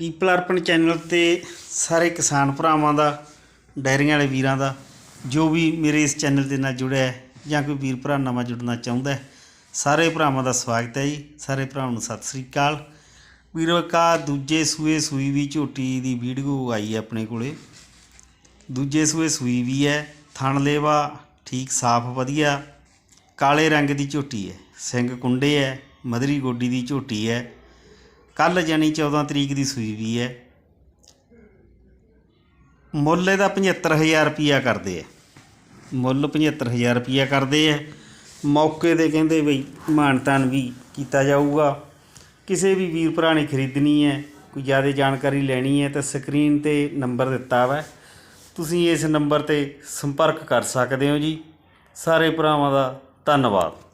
People ਅਰਪਣ channel ਤੇ ਸਾਰੇ ਕਿਸਾਨ ਭਰਾਵਾਂ ਦਾ, ਡੈਰੀਆਂ ਵਾਲੇ ਵੀਰਾਂ ਦਾ, ਜੋ ਵੀ ਮੇਰੇ ਇਸ ਚੈਨਲ ਦੇ ਨਾਲ ਜੁੜਿਆ ਹੈ ਜਾਂ ਕੋਈ ਵੀਰ ਭਰਾ ਨਵਾਂ ਜੁੜਨਾ ਚਾਹੁੰਦਾ ਹੈ, ਸਾਰੇ ਭਰਾਵਾਂ ਦਾ ਸਵਾਗਤ ਹੈ ਜੀ। ਸਾਰੇ ਭਰਾਵਾਂ ਨੂੰ ਸਤਿ ਸ੍ਰੀ ਅਕਾਲ। ਵੀਰੋ ਕਾ ਦੂਜੇ ਸੂਏ ਸੂਈ ਵੀ ਝੋਟੀ ਦੀ ਵੀਡੀਓ ਆਈ ਹੈ ਆਪਣੇ ਕੋਲੇ। ਦੂਜੇ ਸੂਏ ਸੂਈ ਵੀ ਹੈ, ਥਣ ਲੇਵਾ ਠੀਕ ਸਾਫ਼ ਵਧੀਆ, ਕਾਲੇ ਰੰਗ ਦੀ ਝੋਟੀ ਹੈ, ਸਿੰਘ ਕੁੰਡੇ ਹੈ, ਮਧਰੀ ਗੋਡੀ ਦੀ ਝੋਟੀ ਹੈ। ਕੱਲ ਜਾਨੀ 14 ਤਰੀਕ ਦੀ ਸੂਈ ਵੀ ਹੈ। ਮੁੱਲ ਇਹਦਾ 75000 ਰੁਪਿਆ ਕਰਦੇ ਆ। ਮੁੱਲ 75000 ਰੁਪਿਆ ਕਰਦੇ ਆ। ਮੌਕੇ ਦੇ ਕਹਿੰਦੇ ਬਈ ਮਾਨਤਾਨ ਵੀ ਕੀਤਾ ਜਾਊਗਾ। ਕਿਸੇ ਵੀ ਵੀਰ ਭਰਾ ਨੇ ਖਰੀਦਣੀ ਹੈ, ਕੋਈ ਜ਼ਿਆਦਾ ਜਾਣਕਾਰੀ ਲੈਣੀ ਹੈ ਤਾਂ ਸਕਰੀਨ ਤੇ ਨੰਬਰ ਦਿੱਤਾ ਵਾ। ਤੁਸੀਂ ਇਸ ਨੰਬਰ ਤੇ ਸੰਪਰਕ ਕਰ ਸਕਦੇ ਹੋ ਜੀ। ਸਾਰੇ ਭਰਾਵਾਂ ਦਾ ਧੰਨਵਾਦ।